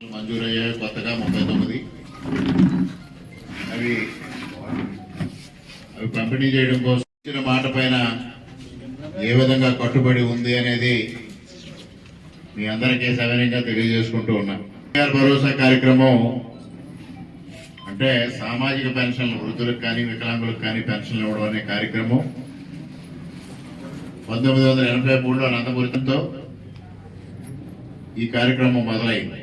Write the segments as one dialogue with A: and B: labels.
A: మంజూరయ్యాయి కొత్తగా ముప్పై తొమ్మిది. అవి అవి పంపిణీ చేయడం కోసం ఇచ్చిన మాట పైన ఏ విధంగా కట్టుబడి ఉంది అనేది మీ అందరికీ సవినయంగా తెలియజేసుకుంటూ ఉన్నా. భరోసా కార్యక్రమం అంటే సామాజిక పెన్షన్లు వృద్ధులకు కానీ వికలాంగులకు కానీ పెన్షన్లు ఇవ్వడం అనే కార్యక్రమం. పంతొమ్మిది వందల ఎనభై మూడులో నందమూరితో ఈ కార్యక్రమం మొదలైంది.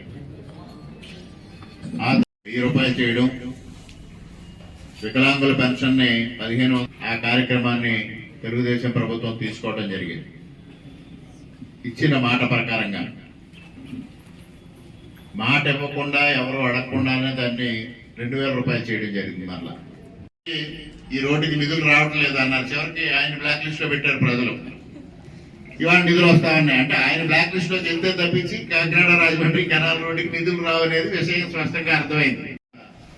A: వెయ్యి రూపాయలు చేయడం. వికలాంగుల పెన్షన్ని పదిహేను ఆ కార్యక్రమాన్ని తెలుగుదేశం ప్రభుత్వం తీసుకోవడం జరిగింది. ఇచ్చిన మాట ప్రకారంగా. మాట ఇవ్వకుండా ఎవరు అడగకుండానే దాన్ని రెండు వేల రూపాయలు చేయడం జరిగింది మళ్ళా ఈ రోడ్డుకి నిధులు రావట్లేదు అన్నారు. చివరికి ఆయన బ్లాక్ లిస్ట్లో పెట్టారు ప్రజలు. ఇవాళ నిధులు వస్తా ఉన్నాయి. అంటే ఆయన బ్లాక్ లిస్ట్లో వెళ్తే తప్పించి కాకినాడ రాజమండ్రి కెనాల్ రోడ్డుకి నిధులు రావనేది విషయం స్పష్టంగా అర్థమైంది.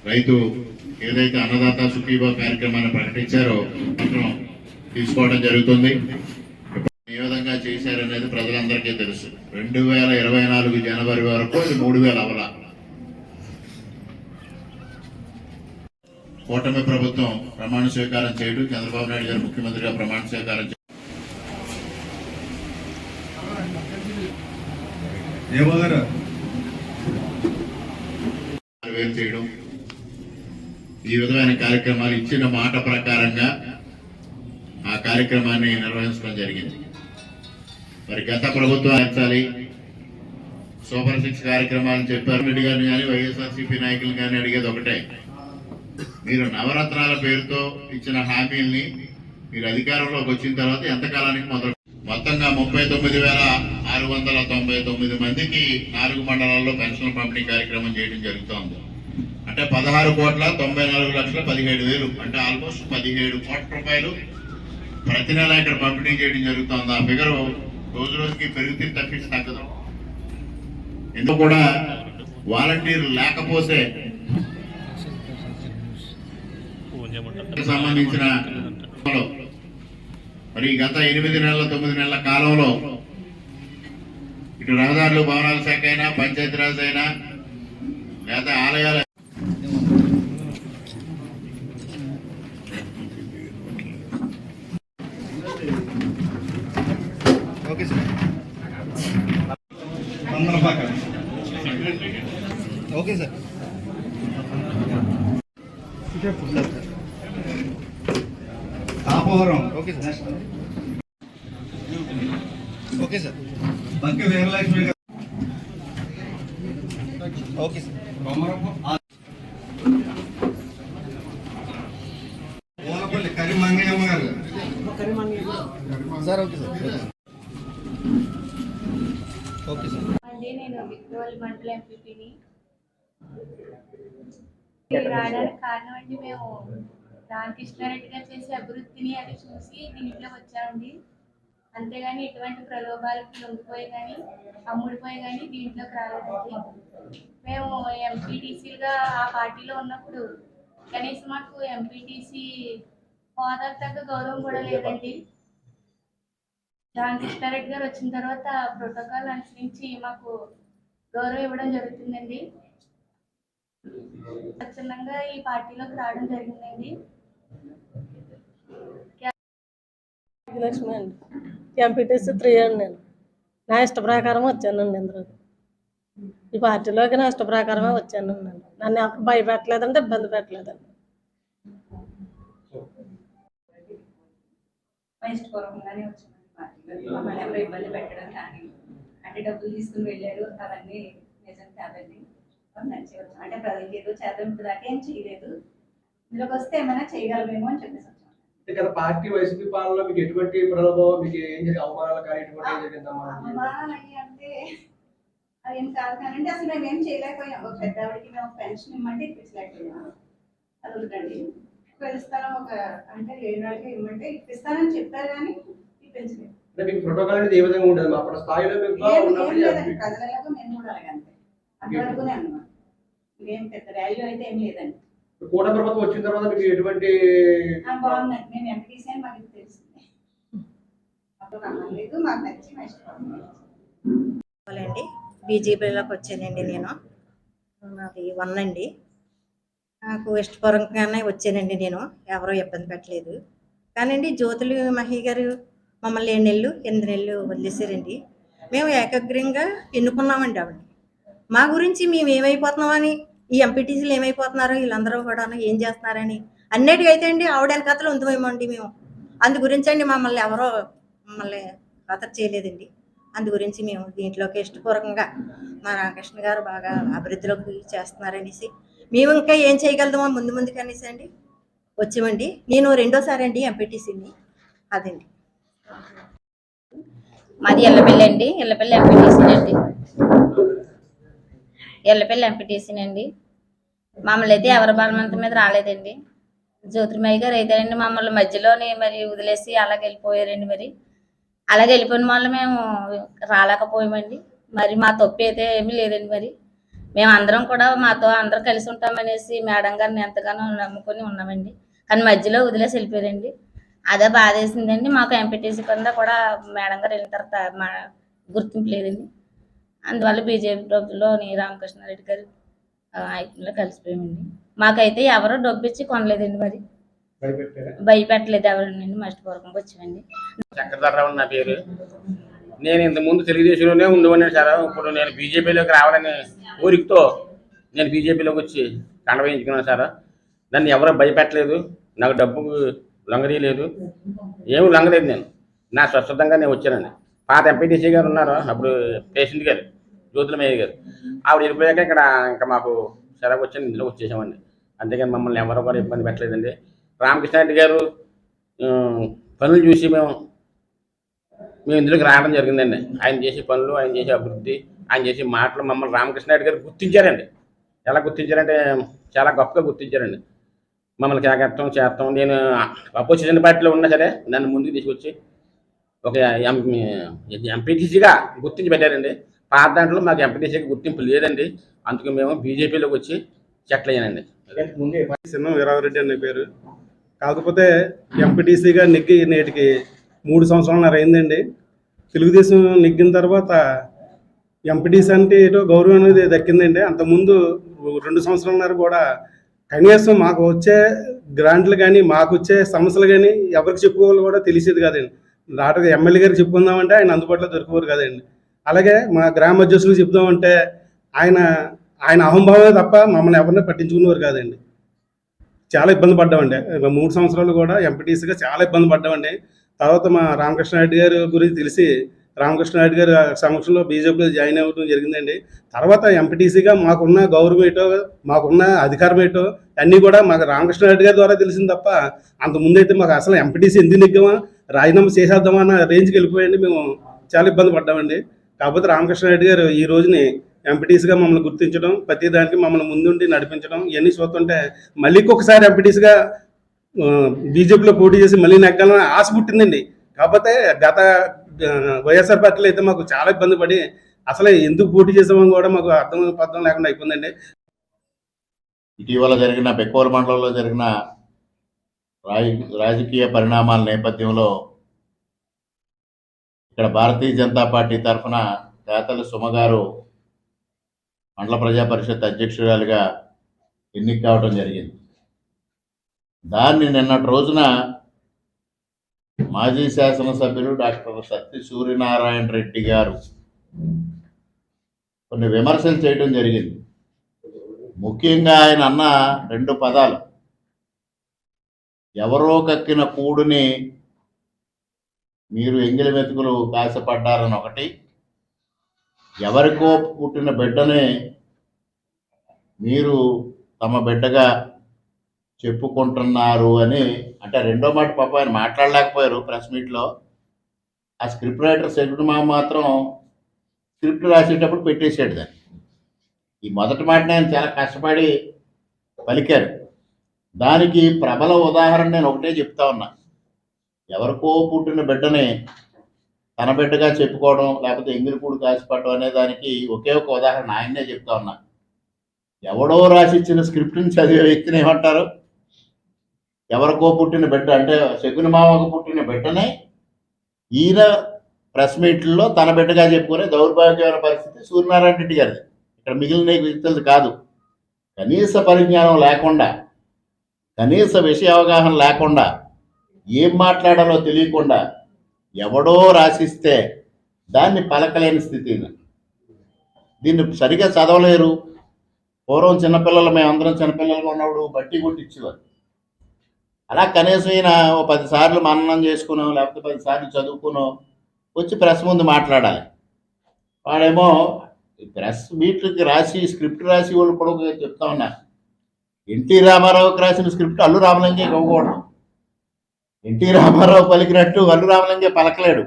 A: రైతు ఏదైతే అన్నదాత సుఖీభా కార్యక్రమాన్ని ప్రకటించారో తీసుకోవడం జరుగుతుంది. ఏ విధంగా చేశారనేది ప్రజలందరికీ తెలుసు. రెండు వేల ఇరవై నాలుగు జనవరి వరకు ఇది మూడు వేల అవల కూటమి ప్రభుత్వం ప్రమాణ స్వీకారం చేయడం చంద్రబాబు నాయుడు గారు ముఖ్యమంత్రిగా ప్రమాణ స్వీకారం వేరు చేయడం ఈ విధమైన కార్యక్రమాలు ఇచ్చిన మాట ప్రకారంగా ఆ కార్యక్రమాన్ని నిర్వహించడం జరిగింది. మరి గత ప్రభుత్వం అంచాలి సూపర్ సిక్స్ కార్యక్రమాలు చెప్పారు. రెడ్డి గారిని కానీ వైఎస్ఆర్సీపీ నాయకులు కానీ అడిగేది ఒకటే. మీరు నవరత్నాల పేరుతో ఇచ్చిన హామీల్ని మీరు అధికారంలోకి వచ్చిన తర్వాత ఎంతకాలానికి మొదలు మొత్తంగా ముప్పై తొమ్మిది వేల ఆరు వందల తొంభై తొమ్మిది మందికి నాలుగు మండలాల్లో పెన్షన్ పంపిణీ కార్యక్రమం చేయడం జరుగుతోంది. అంటే పదహారు కోట్ల తొంభై నాలుగు లక్షల పదిహేడు వేలు అంటే ఆల్మోస్ట్ పదిహేడు కోట్ల రూపాయలు ప్రతి నెల ఇక్కడ పంపిణీ చేయడం జరుగుతోంది. ఆ ఫిగర్ రోజు రోజుకి పెరుగుతుంది తప్పించి తగ్గదు. ఎందుకు కూడా వాలంటీర్లు లేకపోతే సంబంధించిన మరి గత ఎనిమిది నెలల తొమ్మిది నెలల కాలంలో ఇటు రహదారులు భవనాల శాఖ అయినా పంచాయతీరాజ్ అయినా లేదా ఆలయాల
B: okay sir. Pandarapaka okay sir. Okay sir. Okay sir Banki Veeralakshmi garu okay sir. Olapalli Kari Mangayyamma garu. Sir okay sir. Okay sir.
C: అండి నేను విక్టోల్ మండల ఎంపీపీని. రావడానికి కారణం అండి మేము రామకృష్ణారెడ్డి గారు చేసే అభివృద్ధిని అది చూసి దీంట్లో వచ్చామండి అంతేగాని ఎటువంటి ప్రలోభాలకు లొంగిపోయి కానీ అమ్ముడిపోయి కానీ దీంట్లోకి రాలేదండి మేము ఎంపీటీసీలుగా ఆ పార్టీలో ఉన్నప్పుడు కనీసం మాకు ఎంపీటీసీ హోదా తగ్గ గౌరవం కూడా లేదండి. రామకృష్ణారెడ్డి గారు వచ్చిన తర్వాత ప్రోటోకాల్ అనుసరించి మాకు గౌరవం ఇవ్వడం జరుగుతుందండి. స్వచ్ఛందంగా ఈ పార్టీలోకి రావడం జరిగిందండి.
D: లక్ష్మణ్. అండి ఎంపీటీసీ త్రీ అండి నేను. నా ఇష్ట ప్రకారం వచ్చానండి ఇందులో. ఈ పార్టీలోకి నా ఇష్ట ప్రకారమే వచ్చానండి నేను. నన్ను ఎవరు భయపెట్టలేదంటే ఇబ్బంది పెట్టలేదండి.
E: ఇష్టపూర్వకంగానే వచ్చింది పార్టీలో. మమ్మల్ని ఎవరు ఇబ్బంది పెట్టడం కానీ అంటే డబ్బులు తీసుకుని వెళ్ళారు అవన్నీ నిజం కాదండి. మంచిగా వచ్చాం అంటే ప్రజలకి ఏదో చేద్దాం ఇప్పుడు దాకా ఏం చేయలేదు. ఇందులోకి వస్తే ఏమైనా చేయగలమేమో అని చెప్పేసి
F: అంటే గత పార్టీ వైసీపీ పాలనలో మీకు ఎటువంటి ప్రభావం మీకు ఏం జరిగింది అవమానాలు కానీ ఎటువంటి ఏం జరిగిందమ్మా
E: అంటే అదేం కాదు కానీ అంటే అసలు మేము ఏం చేయలేకపోయాం. ఒక పెద్దవాడికి మేము పెన్షన్ ఇమ్మంటే ఇప్పించలేకపోయాం. అది ఒకటండి ఒక ఇస్తాను ఒక అంటే లేని వాళ్ళకి ఇమ్మంటే ఇప్పిస్తానని చెప్పారు కానీ ఇప్పించలేదు.
F: అంటే మీకు ప్రోటోకాల్ అనేది ఏ విధంగా ఉండదు? మా అప్పుడు స్థాయిలో
E: లేదండి. ప్రజలకు మేము కూడా అలాగే అంతే. అంతవరకునే అన్నమాట. ఏం పెద్ద ర్యాలీ అయితే ఏం లేదండి.
F: కూట ప్రభుత్వం వచ్చిన తర్వాత మీకు ఎటువంటి
E: ఆ, బాగుందండి మేము ఎంపీటీసీ అని మాకు తెలిసింది. అప్పుడు నమ్మలేదు మాకు నచ్చి మా ఇష్టం
G: అండి బీజేపీలోకి వచ్చానండి నేను. నాది వన్ అండి. నాకు ఇష్టపూర్వకంగానే వచ్చానండి నేను. ఎవరో ఇబ్బంది పెట్టలేదు. కానండి జ్యోతులు మహి గారు మమ్మల్ని ఏడు నెలలు ఎనిమిది నెలలు వదిలేశారండి. మేము ఏకాగ్రంగా ఎన్నుకున్నామండి ఆవిడ మా గురించి మేము ఏమైపోతున్నామని ఈ ఎంపీటీసీలు ఏమైపోతున్నారో వీళ్ళందరూ కూడా ఏం చేస్తున్నారని. అన్నిటికైతే అండి ఆవిడ వెనకాతలు అండి మేము. అందు గురించి అండి మమ్మల్ని ఎవరో మమ్మల్ని కథ చేయలేదండి. అందు గురించి మేము దీంట్లోకి ఇష్టపూర్వకంగా మా రామకృష్ణ గారు బాగా అభివృద్ధిలోకి చేస్తున్నారనేసి. మేము ఇంకా ఏం చేయగలుగుతామో ముందు ముందుకు అనేసి అండి వచ్చామండి. నేను రెండోసారి అండి ఎంపీటీసీని అదండి.
H: మాది ఎల్లపల్లి అండి. ఎల్లపల్లి ఎంపీటీసీ అండి ఎల్లపల్లి ఎంపీటీసీ అండి మమ్మల్ని అయితే ఎవరి బలవంతం మీద రాలేదండి. జ్యోతిర్మయ్య గారు అయితేనండి మమ్మల్ని మధ్యలోనే మరి వదిలేసి అలాగ వెళ్ళిపోయారండి మరి. అలాగే వెళ్ళిపోయిన వాళ్ళు మేము రాలేకపోయామండి. మరి మా తప్పు అయితే ఏమీ లేదండి మరి. మేము అందరం కూడా మాతో అందరం కలిసి ఉంటామనేసి మేడం గారిని ఎంతగానో నమ్ముకొని ఉన్నామండి. కానీ మధ్యలో వదిలేసి వెళ్ళిపోయారండి. అదే బాధేసిందండి. మాకు ఎంపీటీసీ కింద కూడా మేడం గారు వెళ్ళిన తర్వాత మా గుర్తింపు లేదండి. అందువల్ల బీజేపీ ప్రభుత్వంలోని రామకృష్ణారెడ్డి గారు ఆయనలో కలిసిపోయామండి. మాకైతే ఎవరు డబ్బు ఇచ్చి కొనలేదండి మరి. భయపెట్టలేదు ఎవరినండి మస్టపూర్వకంగా వచ్చామండి.
I: చక్రధరరావు నా పేరు. నేను ఇంతకుముందు తెలుగుదేశంలోనే ఉండేవాడిని సార్ ఇప్పుడు నేను బీజేపీలోకి రావాలని కోరికతో నేను బీజేపీలోకి వచ్చి కండ వేయించుకున్నాను సార్. నన్ను ఎవరో భయపెట్టలేదు నాకు డబ్బు లొంగదీయలేదు ఏమి లొంగలేదు నేను. నా స్వచ్ఛతంగా నేను వచ్చానండి. పాత ఎంపీటీసీ గారు ఉన్నారు అప్పుడు పేషెంట్ గారు. జ్యోతులమయ్య గారు. ఆవిడ వెళ్ళిపోయాక ఇక్కడ ఇంకా మాకు సెలవు వచ్చాను ఇందులో వచ్చేసామండి. అంతేగాని మమ్మల్ని ఎవరో కూడా ఇబ్బంది పెట్టలేదండి. రామకృష్ణారెడ్డి గారు పనులు చూసి మేము మేము ఇందులోకి రావడం జరిగిందండి. ఆయన చేసే పనులు ఆయన చేసే అభివృద్ధి ఆయన చేసే మాటలు మమ్మల్ని రామకృష్ణారెడ్డి గారు గుర్తించారండి. ఎలా గుర్తించారంటే చాలా గొప్పగా గుర్తించారండి. మమ్మల్ని కేకెత్తం చేస్తాం. నేను అపోజిషన్ పార్టీలో ఉన్నా సరే నన్ను ముందుకు తీసుకొచ్చి ఒక ఎంపీటీసీగా గుర్తించి పెట్టారండి. పాత దాంట్లో మాకు ఎంపీటీసీకి గుర్తింపు లేదండి. అందుకు మేము బీజేపీలోకి వచ్చి సెటిల్ అయ్యానండి
F: ముందే
J: సిన్నం అనే పేరు. కాకపోతే ఎంపీటీసీగా నెగ్గి నేటికి మూడు సంవత్సరాలన్నర అయిందండి. తెలుగుదేశం నెగ్గిన తర్వాత ఎంపీటీసీ అంటే ఏటో గౌరవం అనేది దక్కిందండి. అంతకుముందు రెండు సంవత్సరాలన్నర కూడా కనీసం మాకు వచ్చే గ్రాంట్లు కానీ మాకు వచ్చే సమస్యలు కానీ ఎవరికి చెప్పుకోవాలో కూడా తెలిసేది కాదండి. డాక్టర్ ఎమ్మెల్యే గారికి చెప్పుకుందామంటే ఆయన అందుబాటులో దొరికేవారు కదండి. అలాగే మా గ్రామ అధ్యక్షులు చెప్దామంటే ఆయన ఆయన అహంభావమే తప్ప మమ్మల్ని ఎవరిని పట్టించుకునేవారు కాదండి. చాలా ఇబ్బంది పడ్డామండి. మూడు సంవత్సరాలు కూడా ఎంపీటీసీగా చాలా ఇబ్బంది పడ్డామండి. తర్వాత మా రామకృష్ణారెడ్డి గారి గురించి తెలిసి రామకృష్ణారెడ్డి గారి సమక్షంలో బీజేపీలో జాయిన్ అవ్వడం జరిగిందండి. తర్వాత ఎంపీటీసీగా మాకున్న గౌరవం ఏటో మాకున్న అధికారం ఏటో అన్నీ కూడా మాకు రామకృష్ణారెడ్డి గారి ద్వారా తెలిసింది తప్ప అంత ముందైతే మాకు అసలు ఎంపీటీసీ ఎందుకు నెగ్గామా? రాజీనామా చేసేద్దామా అన్న రేంజ్కి వెళ్ళిపోయండి మేము చాలా ఇబ్బంది పడ్డామండి. కాకపోతే రామకృష్ణారెడ్డి గారు ఈ రోజుని ఎంపీటీసీగా మమ్మల్ని గుర్తించడం ప్రతి దానికి మమ్మల్ని ముందుండి నడిపించడం ఇవన్నీ చూస్తుంటే మళ్ళీ ఇంకొకసారి ఎంపీటీసీగా బీజేపీలో పోటీ చేసి మళ్ళీ నెగ్గాలని ఆశ పుట్టిందండి. కాకపోతే గత వైఎస్ఆర్ పార్టీలో అయితే మాకు చాలా ఇబ్బంది పడి అసలు ఎందుకు పోటీ చేసామని కూడా మాకు అర్థం పర్థం లేకుండా అయిపోయిందండి.
A: ఇటీవల జరిగిన బెక్కోల మండలంలో జరిగిన రాజ రాజకీయ పరిణామాల నేపథ్యంలో ఇక్కడ భారతీయ జనతా పార్టీ తరఫున తేతల సుమ గారు మండల ప్రజా పరిషత్ అధ్యక్షురాలుగా ఎన్నిక కావడం జరిగింది. దాన్ని నిన్నటి రోజున మాజీ శాసనసభ్యులు డాక్టర్ సత్య సూర్యనారాయణ రెడ్డి గారు కొన్ని విమర్శలు చేయడం జరిగింది. ముఖ్యంగా ఆయన అన్న రెండు పదాలు. ఎవరో కక్కిన కూడుని మీరు ఎంగిలి మెతుకులు కాసపడ్డారని ఒకటి ఎవరికో పుట్టిన బిడ్డని మీరు తమ బిడ్డగా చెప్పుకుంటున్నారు అని అంటే రెండో మాట పాప ఆయన మాట్లాడలేకపోయారు ప్రెస్ మీట్లో. ఆ స్క్రిప్ట్ రైటర్ సెగ్యుడు మామ మాత్రం స్క్రిప్ట్ రాసేటప్పుడు పెట్టేశాడు దాన్ని. ఈ మొదటి మాటని ఆయన చాలా కష్టపడి పలికారు. దానికి ప్రబల ఉదాహరణ నేను ఒకటే చెప్తా ఉన్నా. ఎవరికో పుట్టిన బిడ్డని తన బిడ్డగా చెప్పుకోవడం లేకపోతే ఎంగిలిపూడి కాసిపట్టడం అనే దానికి ఒకే ఒక ఉదాహరణ ఆయన్నే చెప్తా ఉన్నా. ఎవడో రాసిచ్చిన స్క్రిప్ట్ని చదివే వ్యక్తిని ఏమంటారు? ఎవరికో పుట్టిన బిడ్డ అంటే శకుని మామకు పుట్టిన బిడ్డనే ఈయన ప్రెస్ మీట్లో తన బిడ్డగా చెప్పుకునే దౌర్భాగ్యమైన పరిస్థితి సూర్యనారాయణ రెడ్డి గారిది. ఇక్కడ మిగిలిన వ్యక్తులది కాదు. కనీస పరిజ్ఞానం లేకుండా కనీస విషయ అవగాహన లేకుండా ఏం మాట్లాడాలో తెలియకుండా ఎవడో రాసిస్తే దాన్ని పలకలేని స్థితిని దీన్ని సరిగా చదవలేరు. పూర్వం చిన్నపిల్లలు మేమందరం చిన్నపిల్లలుగా ఉన్నప్పుడు బట్టి కొట్టించేవారు అలా కనీసం ఈయన ఓ పదిసార్లు మననం చేసుకునో లేకపోతే పదిసార్లు చదువుకున్నాం చదువుకునో వచ్చి ప్రెస్ ముందు మాట్లాడాలి. వాడేమో ప్రెస్ మీట్లకి రాసి స్క్రిప్ట్ రాసి వాళ్ళు కూడా చెప్తా ఉన్నారు. ఎన్టీ రామారావుకి రాసిన స్క్రిప్ట్ అల్లు రామలింగే ఇవ్వకూడదు. ఎన్టీ రామారావు పలికినట్టు అల్లు రామలింగే పలకలేడు.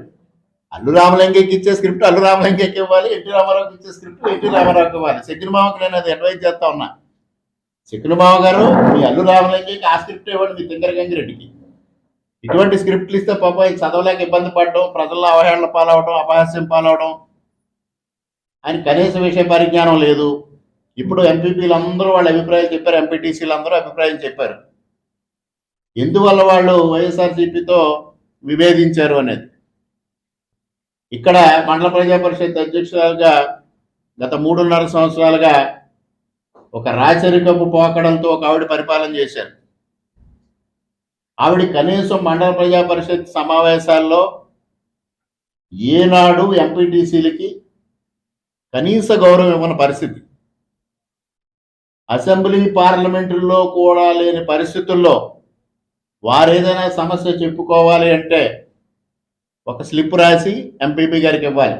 A: అల్లు రామలింగేకి ఇచ్చే స్క్రిప్ట్ అల్లు రామలింగేకి ఇవ్వాలి ఎన్టీ రామారావుకి ఇచ్చే స్క్రిప్ట్ ఎన్టీ రామారావుకి ఇవ్వాలి. సెకండ్ మామకి నేను అది అడ్వైజ్ చేస్తా ఉన్నా. సెకండ్ మామ గారు మీ అల్లు రామలింగేకి ఆ స్క్రిప్ట్ ఇవ్వండి మీ తింగర గంగిరెడ్డికి ఇటువంటి స్క్రిప్ట్లు ఇస్తే పాప చదవలేక ఇబ్బంది పడడం ప్రజల్లో అవహేళన పాలవడం అపహాస్యం పాలవడం ఆయన కనీస విషయ పరిజ్ఞానం లేదు. ఇప్పుడు ఎంపీపీలు అందరూ వాళ్ళ అభిప్రాయం చెప్పారు ఎంపీటీసీలు అందరూ అభిప్రాయం చెప్పారు. ఎందువల్ల వాళ్ళు వైఎస్ఆర్సీపీతో విభేదించారు అనేది? ఇక్కడ మండల ప్రజా పరిషత్ అధ్యక్షురాలుగా గత మూడున్నర సంవత్సరాలుగా ఒక రాచరికపు పోకడంతో ఒక ఆవిడ పరిపాలన చేశారు. ఆవిడ కనీసం మండల ప్రజా పరిషత్ సమావేశాల్లో ఏనాడు ఎంపీటీసీలకి కనీస గౌరవం ఇవ్వని పరిస్థితి. అసెంబ్లీ పార్లమెంటుల్లో కూడా లేని పరిస్థితుల్లో వారు ఏదైనా సమస్య చెప్పుకోవాలి అంటే ఒక స్లిప్ రాసి ఎంపీపీ గారికి ఇవ్వాలి.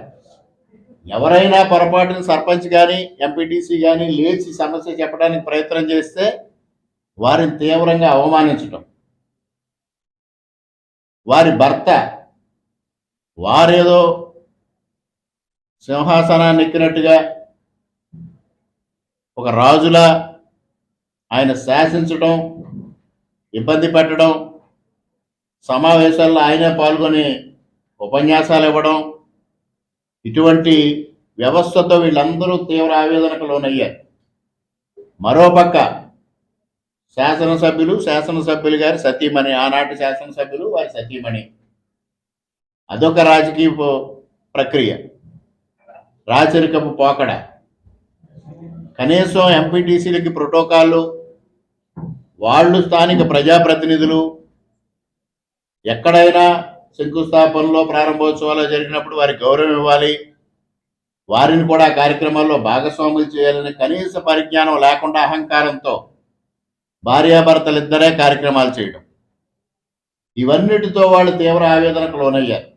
A: ఎవరైనా పొరపాటున సర్పంచ్ కానీ ఎంపీటీసీ కానీ లేచి సమస్య చెప్పడానికి ప్రయత్నం చేస్తే వారిని తీవ్రంగా అవమానించటం. వారి భర్త వారేదో సింహాసనాన్ని ఎక్కినట్టుగా ఒక రాజులా ఆయన శాసించటం ఇబ్బంది పెట్టడం సమావేశాల్లో ఆయనే పాల్గొని ఉపన్యాసాలు ఇవ్వడం ఇటువంటి వ్యవస్థతో వీళ్ళందరూ తీవ్ర ఆవేదనకు లోనయ్యారు. మరోపక్క శాసనసభ్యులు శాసనసభ్యులు గారి సతీమణి ఆనాటి శాసనసభ్యులు వారి సతీమణి. అదొక రాజకీయ ప్రక్రియ. రాచరికపు పోకడ. కనీసం ఎంపీటీసీలకి ప్రోటోకాళ్ళు వాళ్ళు స్థానిక ప్రజాప్రతినిధులు. ఎక్కడైనా శంకుస్థాపనలో ప్రారంభోత్సవాలు జరిగినప్పుడు వారికి గౌరవం ఇవ్వాలి. వారిని కూడా కార్యక్రమాల్లో భాగస్వాములు చేయాలని కనీస పరిజ్ఞానం లేకుండా అహంకారంతో భార్యాభర్తలు ఇద్దరే కార్యక్రమాలు చేయడం. ఇవన్నిటితో వాళ్ళు తీవ్ర ఆవేదనకు లోనయ్యారు.